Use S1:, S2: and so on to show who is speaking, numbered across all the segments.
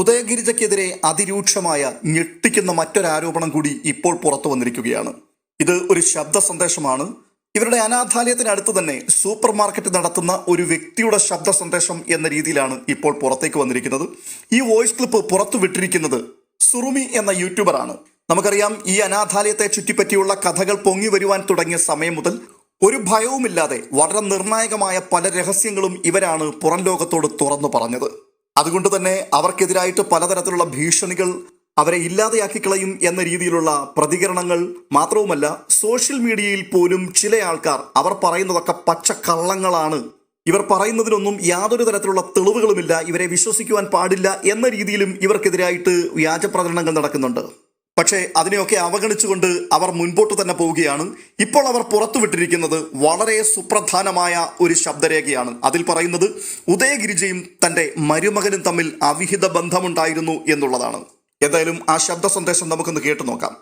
S1: ഉദയഗിരിജയ്ക്കെതിരെ അതിരൂക്ഷമായ ഞെട്ടിക്കുന്ന മറ്റൊരാരോപണം കൂടി ഇപ്പോൾ പുറത്തു വന്നിരിക്കുകയാണ്. ഇത് ഒരു ശബ്ദ സന്ദേശമാണ്. ഇവരുടെ അനാഥാലയത്തിനടുത്ത് തന്നെ സൂപ്പർ മാർക്കറ്റ് നടത്തുന്ന ഒരു വ്യക്തിയുടെ ശബ്ദ സന്ദേശം എന്ന രീതിയിലാണ് ഇപ്പോൾ പുറത്തേക്ക് വന്നിരിക്കുന്നത്. ഈ വോയിസ് ക്ലിപ്പ് പുറത്തു വിട്ടിരിക്കുന്നത് സുറുമി എന്ന യൂട്യൂബറാണ്. നമുക്കറിയാം ഈ അനാഥാലയത്തെ ചുറ്റിപ്പറ്റിയുള്ള കഥകൾ പൊങ്ങി വരുവാൻ തുടങ്ങിയ സമയം മുതൽ ഒരു ഭയവുമില്ലാതെ വളരെ നിർണായകമായ പല രഹസ്യങ്ങളും ഇവരാണ് പുറം ലോകത്തോട് തുറന്നു പറഞ്ഞത്. അതുകൊണ്ട് തന്നെ അവർക്കെതിരായിട്ട് പലതരത്തിലുള്ള ഭീഷണികൾ അവരെ ഇല്ലാതെയാക്കി കളയും എന്ന രീതിയിലുള്ള പ്രതികരണങ്ങൾ മാത്രവുമല്ല സോഷ്യൽ മീഡിയയിൽ പോലും ചില ആൾക്കാർ അവർ പറയുന്നതൊക്കെ പച്ചക്കള്ളങ്ങളാണ്. ഇവർ പറയുന്നതിനൊന്നും യാതൊരു തരത്തിലുള്ള തെളിവുകളുമില്ല ഇവരെ വിശ്വസിക്കുവാൻ പാടില്ല എന്ന രീതിയിലും ഇവർക്കെതിരായിട്ട് വ്യാജ പ്രചരണങ്ങൾ നടക്കുന്നുണ്ട്. പക്ഷേ അതിനെയൊക്കെ അവഗണിച്ചുകൊണ്ട് അവർ മുൻപോട്ട് തന്നെ പോവുകയാണ്. ഇപ്പോൾ അവർ പുറത്തുവിട്ടിരിക്കുന്നത് വളരെ സുപ്രധാനമായ ഒരു ശബ്ദരേഖയാണ്. അതിൽ പറയുന്നത് ഉദയഗിരിജയും തന്റെ മരുമകനും തമ്മിൽ അവിഹിത ബന്ധമുണ്ടായിരുന്നു എന്നുള്ളതാണ്. എന്തായാലും ആ ശബ്ദ സന്ദേശം നമുക്കൊന്ന് കേട്ടു നോക്കാം.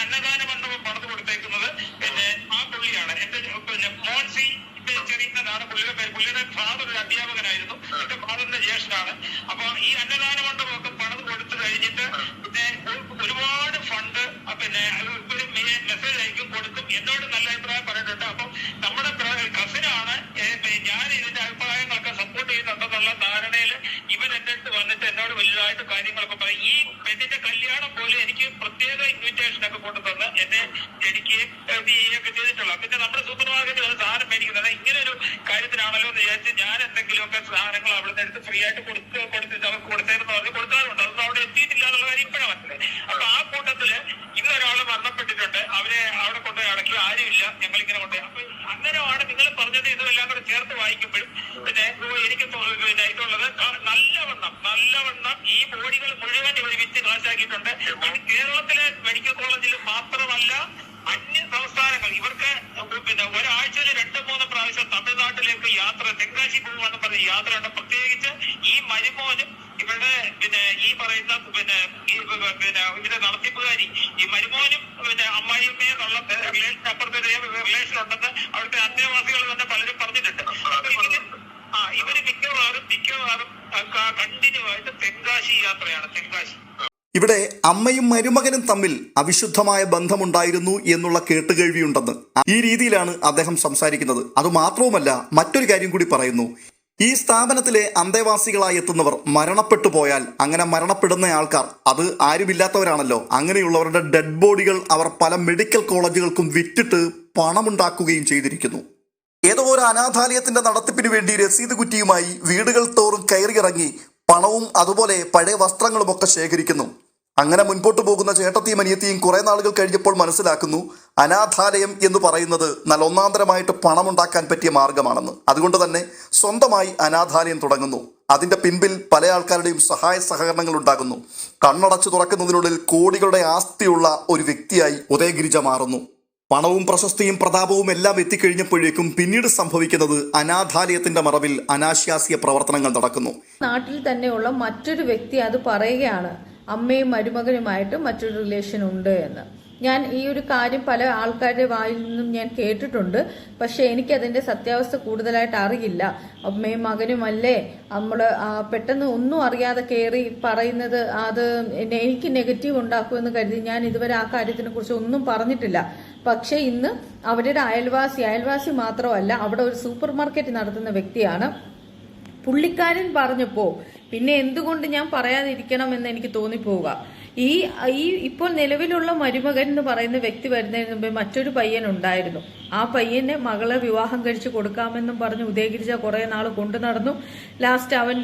S2: അന്നദാന മണ്ഡപം പണിത് കൊടുത്തേക്കുന്നത് പിന്നെ ആ പുള്ളിയാണ്. എന്റെ പിന്നെ മോൻസി ചെറിയുന്നതാണ് പുള്ളിയുടെ പേര്. പുള്ളിയുടെ ഫാദർ ഒരു അധ്യാപകനായിരുന്നു. എന്റെ ഫാദറിന്റെ ജ്യേഷ്ഠനാണ്. അപ്പൊ ഈ അന്നദാന മണ്ഡപമൊക്കെ പണത് കൊടുത്തു കഴിഞ്ഞിട്ട് പിന്നെ ഒരുപാട് ഫണ്ട് പിന്നെ ഒരു മെസ്സേജ് അയക്കും കൊടുക്കും. എന്നോട് നല്ല അഭിപ്രായം പറഞ്ഞിട്ടുണ്ട്. അപ്പം നമ്മുടെ കസിനാണ് ഞാൻ ഇതിന്റെ അഭിപ്രായങ്ങളൊക്കെ സപ്പോർട്ട് ചെയ്യുന്നുണ്ടെന്നുള്ള ധാരണയിൽ ഇവൻ എന്റെ അടുത്ത് വന്നിട്ട് എന്നോട് വലുതായിട്ട് കാര്യങ്ങളൊക്കെ പറയും. ഈ പെണ്ണിന്റെ കല്യാണം പോലും എനിക്ക് പ്രത്യേക ഇൻവിറ്റേഷൻ ഒക്കെ കൊണ്ടുതന്ന് എന്നെ എനിക്ക് ചെയ്യുകയൊക്കെ ചെയ്തിട്ടുള്ള. പിന്നെ നമ്മുടെ സൂപ്പർ മാർക്കറ്റിൽ സാധനം മേടിക്കുന്നത്. ഇങ്ങനെ ഒരു കാര്യത്തിനാണല്ലോ എന്ന് വിചാരിച്ച് ഞാൻ എന്തെങ്കിലുമൊക്കെ സാധനങ്ങൾ അവിടുന്ന് എടുത്ത് ഫ്രീ ആയിട്ട് കൊടുത്ത് കൊടുത്തിട്ട് അവർക്ക് കൊടുത്തേന്ന് പറഞ്ഞ് കൊടുക്കാറുണ്ട്. അതൊന്നും അവിടെ എത്തിയിട്ടില്ല എന്നുള്ള കാര്യം ഇപ്പോഴാണ് മനസ്സിലായി അപ്പൊ ആ കൂട്ടത്തിൽ ഇന്നൊരാൾ മരണപ്പെട്ടിട്ടുണ്ട്. അവരെ അവിടെ കൊണ്ടുപോയി അടക്കി. ആരുമില്ല. ഞങ്ങൾ ഇങ്ങനെ കൊണ്ടുപോയി. അപ്പൊ അങ്ങനെയാണ് നിങ്ങൾ പറഞ്ഞത് ഇതെല്ലാം കൂടെ ചേർത്ത് വായിക്കുമ്പോഴും. പിന്നെ എനിക്ക് ഇതായിട്ടുള്ളത് നല്ലവണ്ണം നല്ലവണ്ണം ഈ ബോഡികൾ മുഴുവൻ ഇവർ വിറ്റ് കാശാക്കിയിട്ടുണ്ട് കേരളത്തിലെ മെഡിക്കൽ കോളേജിൽ മാത്രമല്ല അന്യ സംസ്ഥാനങ്ങൾ ഇവർക്ക് പിന്നെ ഒരാഴ്ചയിൽ രണ്ട് മൂന്ന് പ്രാവശ്യം തമിഴ്നാട്ടിലേക്ക് യാത്ര തെങ്കാശി പോകുമെന്ന് പറഞ്ഞ യാത്രയുണ്ട്. പ്രത്യേകിച്ച് ഈ മരുമോനും ഇവരുടെ പിന്നെ ഈ പറയുന്ന പിന്നെ പിന്നെ ഇതിന്റെ നടത്തിപ്പുകാരി ഈ മരുമോനും പിന്നെ അമ്മായിയമ്മയും എന്നുള്ള റിലേഷൻ അപ്പുറത്തെ റിലേഷൻ ഉണ്ടെന്ന് അവിടുത്തെ അന്തേവാസികൾ തന്നെ പലരും പറഞ്ഞിട്ടുണ്ട്. ആ ഇവർ മിക്കവാറും മിക്കവാറും കണ്ടിന്യൂ ആയിട്ട് യാത്രയാണ്
S1: ഇവിടെ അമ്മയും മരുമകനും തമ്മിൽ അവിശുദ്ധമായ ബന്ധമുണ്ടായിരുന്നു എന്നുള്ള കേട്ടുകേൾവിയുണ്ടെന്ന് ഈ രീതിയിലാണ് അദ്ദേഹം സംസാരിക്കുന്നത്. അതുമാത്രവുമല്ല മറ്റൊരു കാര്യം കൂടി പറയുന്നു. ഈ സ്ഥാപനത്തിലെ അന്തേവാസികളായി എത്തുന്നവർ മരണപ്പെട്ടു പോയാൽ അങ്ങനെ മരണപ്പെടുന്ന ആൾക്കാർ അത് ആരുമില്ലാത്തവരാണല്ലോ. അങ്ങനെയുള്ളവരുടെ ഡെഡ് ബോഡികൾ അവർ പല മെഡിക്കൽ കോളേജുകൾക്കും വിറ്റിട്ട് പണമുണ്ടാക്കുകയും ചെയ്തിരിക്കുന്നു. ഏതോ ഒരു അനാഥാലയത്തിന്റെ നടത്തിപ്പിന് വേണ്ടി രസീത് കുറ്റിയുമായി വീടുകൾ തോറും കയറിയിറങ്ങി പണവും അതുപോലെ പഴയ വസ്ത്രങ്ങളും ഒക്കെ ശേഖരിക്കുന്നു. അങ്ങനെ മുൻപോട്ട് പോകുന്ന ചേട്ടത്തിയും അനിയത്തിയും കുറെ നാളുകൾ കഴിഞ്ഞപ്പോൾ മനസ്സിലാക്കുന്നു അനാഥാലയം എന്ന് പറയുന്നത് നല്ല ഒന്നാന്തരമായിട്ട് പണമുണ്ടാക്കാൻ പറ്റിയ മാർഗമാണെന്ന്. അതുകൊണ്ട് തന്നെ സ്വന്തമായി അനാഥാലയം തുടങ്ങുന്നു. അതിന്റെ പിൻപിൽ പല ആൾക്കാരുടെയും സഹായ സഹകരണങ്ങൾ ഉണ്ടാകുന്നു. കണ്ണടച്ചു തുറക്കുന്നതിനുള്ളിൽ കോടികളുടെ ആസ്തിയുള്ള ഒരു വ്യക്തിയായി ഉദയഗിരിജ മാറുന്നു. പണവും പ്രശസ്തിയും പ്രതാപവും എല്ലാം എത്തിക്കഴിഞ്ഞപ്പോഴേക്കും പിന്നീട് സംഭവിക്കുന്നത് അനാഥാലയത്തിന്റെ മറവിൽ അനാശാസ്യ പ്രവർത്തനങ്ങൾ നടക്കുന്നു.
S3: നാട്ടിൽ തന്നെയുള്ള മറ്റൊരു വ്യക്തി അത് പറയുകയാണ് അമ്മയും മരുമകനുമായിട്ട് മറ്റൊരു റിലേഷൻ ഉണ്ട് എന്ന്. ഞാൻ ഈ ഒരു കാര്യം പല ആൾക്കാരുടെ വായിൽ നിന്നും ഞാൻ കേട്ടിട്ടുണ്ട്. പക്ഷെ എനിക്കതിന്റെ സത്യാവസ്ഥ കൂടുതലായിട്ട് അറിയില്ല. അമ്മയും മകനുമല്ലേ നമ്മൾ പെട്ടെന്ന് ഒന്നും അറിയാതെ കയറി പറയുന്നത് അത് എനിക്ക് നെഗറ്റീവ് ഉണ്ടാക്കുമെന്ന് കരുതി ഞാൻ ഇതുവരെ ആ കാര്യത്തിനെ കുറിച്ച് ഒന്നും പറഞ്ഞിട്ടില്ല. പക്ഷേ ഇന്ന് അവരുടെ അയൽവാസി അയൽവാസി മാത്രമല്ല അവിടെ ഒരു സൂപ്പർ മാർക്കറ്റ് നടത്തുന്ന വ്യക്തിയാണ്. പുള്ളിക്കാരൻ പറഞ്ഞപ്പോ പിന്നെ എന്തുകൊണ്ട് ഞാൻ പറയാതിരിക്കണം എന്ന് എനിക്ക് തോന്നിപ്പോവുക? ഈ ഈ ഇപ്പോൾ നിലവിലുള്ള മരുമകൻ എന്ന് പറയുന്ന വ്യക്തി വരുന്നതിന് മുമ്പേ മറ്റൊരു പയ്യൻ ഉണ്ടായിരുന്നു. ആ പയ്യനെ മകളെ വിവാഹം കഴിച്ചു കൊടുക്കാമെന്നും പറഞ്ഞ് ഉദയഗിരിജ കുറെ നാൾ കൊണ്ടു നടന്നു. ലാസ്റ്റ് അവൻ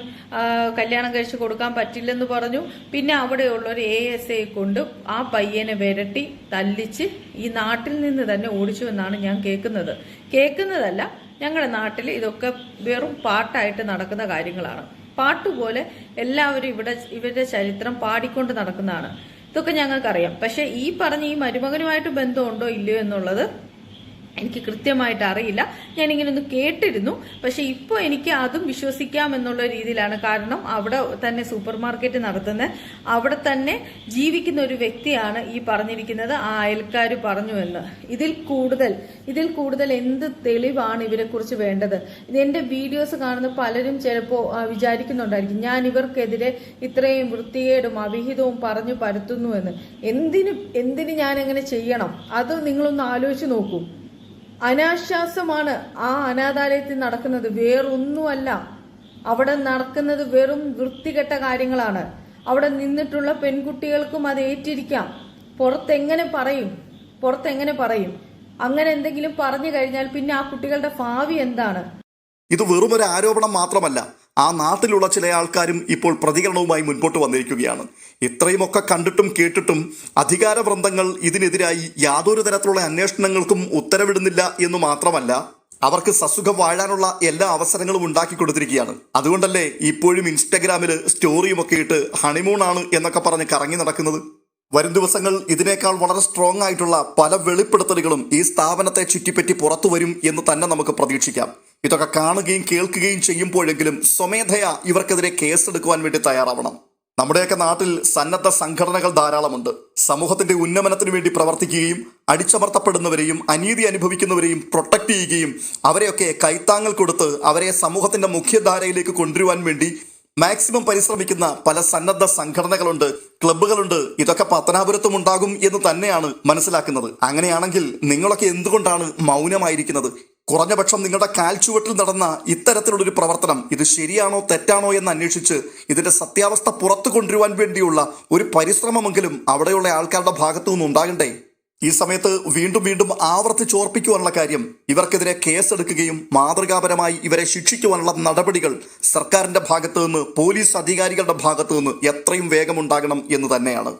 S3: കല്യാണം കഴിച്ചു കൊടുക്കാൻ പറ്റില്ലെന്ന് പറഞ്ഞു. പിന്നെ അവിടെയുള്ള ഒരു എ എസ് ഐ കൊണ്ട് ആ പയ്യനെ വിരട്ടി തല്ലിച്ച് ഈ നാട്ടിൽ നിന്ന് തന്നെ ഓടിച്ചു എന്നാണ് ഞാൻ കേൾക്കുന്നത്. കേൾക്കുന്നതല്ല ഞങ്ങളുടെ നാട്ടിൽ ഇതൊക്കെ വെറും പാട്ടായിട്ട് നടക്കുന്ന കാര്യങ്ങളാണ്. പാട്ടുപോലെ എല്ലാവരും ഇവിടെ ഇവരുടെ ചരിത്രം പാടിക്കൊണ്ട് നടക്കുന്നതാണ്. ഇതൊക്കെ ഞങ്ങൾക്കറിയാം. പക്ഷെ ഈ പറഞ്ഞ ഈ മരുമകനുമായിട്ട് ബന്ധമുണ്ടോ ഇല്ലയോ എന്നുള്ളത് എനിക്ക് കൃത്യമായിട്ട് അറിയില്ല. ഞാനിങ്ങനെ ഒന്ന് കേട്ടിരുന്നു. പക്ഷെ ഇപ്പോൾ എനിക്ക് അതും വിശ്വസിക്കാം എന്നുള്ള രീതിയിലാണ്. കാരണം അവിടെ തന്നെ സൂപ്പർ മാർക്കറ്റ് നടത്തുന്ന അവിടെ തന്നെ ജീവിക്കുന്ന ഒരു വ്യക്തിയാണ് ഈ പറഞ്ഞിരിക്കുന്നത്. ആ അയൽക്കാർ പറഞ്ഞു എന്ന്. ഇതിൽ കൂടുതൽ ഇതിൽ കൂടുതൽ എന്ത് തെളിവാണ് ഇവരെ കുറിച്ച് വേണ്ടത് എന്റെ വീഡിയോസ് കാണുന്ന പലരും ചിലപ്പോൾ വിചാരിക്കുന്നുണ്ടായിരിക്കും ഞാൻ ഇവർക്കെതിരെ ഇത്രയും വൃത്തികേടും അവിഹിതവും പറഞ്ഞു പരത്തുന്നു എന്ന്. എന്തിനു എന്തിനു ഞാൻ എങ്ങനെ ചെയ്യണം? അത് നിങ്ങളൊന്ന് ആലോചിച്ച് നോക്കൂ. അനാശ്വാസമാണ് ആ അനാഥാലയത്തിൽ നടക്കുന്നത്. വേറൊന്നുമല്ല. അവിടെ നടക്കുന്നത് വെറും വൃത്തികെട്ട കാര്യങ്ങളാണ്. അവിടെ നിന്നിട്ടുള്ള പെൺകുട്ടികൾക്കും അത് ഏറ്റിരിക്കാം. പുറത്തെങ്ങനെ പറയും? പുറത്തെങ്ങനെ പറയും? അങ്ങനെ എന്തെങ്കിലും പറഞ്ഞു കഴിഞ്ഞാൽ പിന്നെ ആ കുട്ടികളുടെ ഭാവി എന്താണ്?
S1: ഇത് വെറുമൊരു ആരോപണം മാത്രമല്ല ആ നാട്ടിലുള്ള ചില ആൾക്കാരും ഇപ്പോൾ പ്രതികരണവുമായി മുൻപോട്ട് വന്നിരിക്കുകയാണ്. ഇത്രയുമൊക്കെ കണ്ടിട്ടും കേട്ടിട്ടും അധികാര വൃന്ദങ്ങൾ ഇതിനെതിരായി യാതൊരു തരത്തിലുള്ള അന്വേഷണങ്ങൾക്കും ഉത്തരവിടുന്നില്ല എന്ന് മാത്രമല്ല അവർക്ക് സസുഖം വാഴാനുള്ള എല്ലാ അവസരങ്ങളും ഉണ്ടാക്കി കൊടുത്തിരിക്കുകയാണ്. അതുകൊണ്ടല്ലേ ഇപ്പോഴും ഇൻസ്റ്റഗ്രാമിൽ സ്റ്റോറിയുമൊക്കെ ഇട്ട് ഹണിമൂണാണ് എന്നൊക്കെ പറഞ്ഞ് കറങ്ങി നടക്കുന്നത്? വരും ദിവസങ്ങൾ ഇതിനേക്കാൾ വളരെ സ്ട്രോങ് ആയിട്ടുള്ള പല വെളിപ്പെടുത്തലുകളും ഈ സ്ഥാപനത്തെ ചുറ്റിപ്പറ്റി പുറത്തു വരും എന്ന് തന്നെ നമുക്ക് പ്രതീക്ഷിക്കാം. ഇതൊക്കെ കാണുകയും കേൾക്കുകയും ചെയ്യുമ്പോഴെങ്കിലും സ്വമേധയാ ഇവർക്കെതിരെ കേസെടുക്കുവാൻ വേണ്ടി തയ്യാറാവണം. നമ്മുടെയൊക്കെ നാട്ടിൽ സന്നദ്ധ സംഘടനകൾ ധാരാളമുണ്ട്. സമൂഹത്തിന്റെ ഉന്നമനത്തിന് വേണ്ടി പ്രവർത്തിക്കുകയും അടിച്ചമർത്തപ്പെടുന്നവരെയും അനീതി അനുഭവിക്കുന്നവരെയും പ്രൊട്ടക്ട് ചെയ്യുകയും അവരെയൊക്കെ കൈത്താങ്ങൽ കൊടുത്ത് അവരെ സമൂഹത്തിന്റെ മുഖ്യധാരയിലേക്ക് കൊണ്ടുവരുവാൻ വേണ്ടി മാക്സിമം പരിശ്രമിക്കുന്ന പല സന്നദ്ധ സംഘടനകളുണ്ട് ക്ലബ്ബുകളുണ്ട് ഇതൊക്കെ പത്തനാപുരത്തും ഉണ്ടാകും എന്ന് തന്നെയാണ് മനസ്സിലാക്കുന്നത്. അങ്ങനെയാണെങ്കിൽ നിങ്ങളൊക്കെ എന്തുകൊണ്ടാണ് മൗനമായിരിക്കുന്നത്? കുറഞ്ഞപക്ഷം നിങ്ങളുടെ കാൽച്ചുവട്ടിൽ നടന്ന ഇത്തരത്തിലുള്ളൊരു പ്രവർത്തനം ഇത് ശരിയാണോ തെറ്റാണോ എന്ന് അന്വേഷിച്ച് ഇതിന്റെ സത്യാവസ്ഥ പുറത്തു കൊണ്ടുവരുവാൻ വേണ്ടിയുള്ള ഒരു പരിശ്രമമെങ്കിലും അവിടെയുള്ള ആൾക്കാരുടെ ഭാഗത്തു നിന്ന് ഉണ്ടാകണ്ടേ? ഈ സമയത്ത് വീണ്ടും വീണ്ടും ആവർത്തിച്ചോർപ്പിക്കുവാനുള്ള കാര്യം ഇവർക്കെതിരെ കേസെടുക്കുകയും മാതൃകാപരമായി ഇവരെ ശിക്ഷിക്കുവാനുള്ള നടപടികൾ സർക്കാരിന്റെ ഭാഗത്തു നിന്ന് പോലീസ് അധികാരികളുടെ ഭാഗത്തു നിന്ന് എത്രയും വേഗമുണ്ടാകണം എന്ന് തന്നെയാണ്.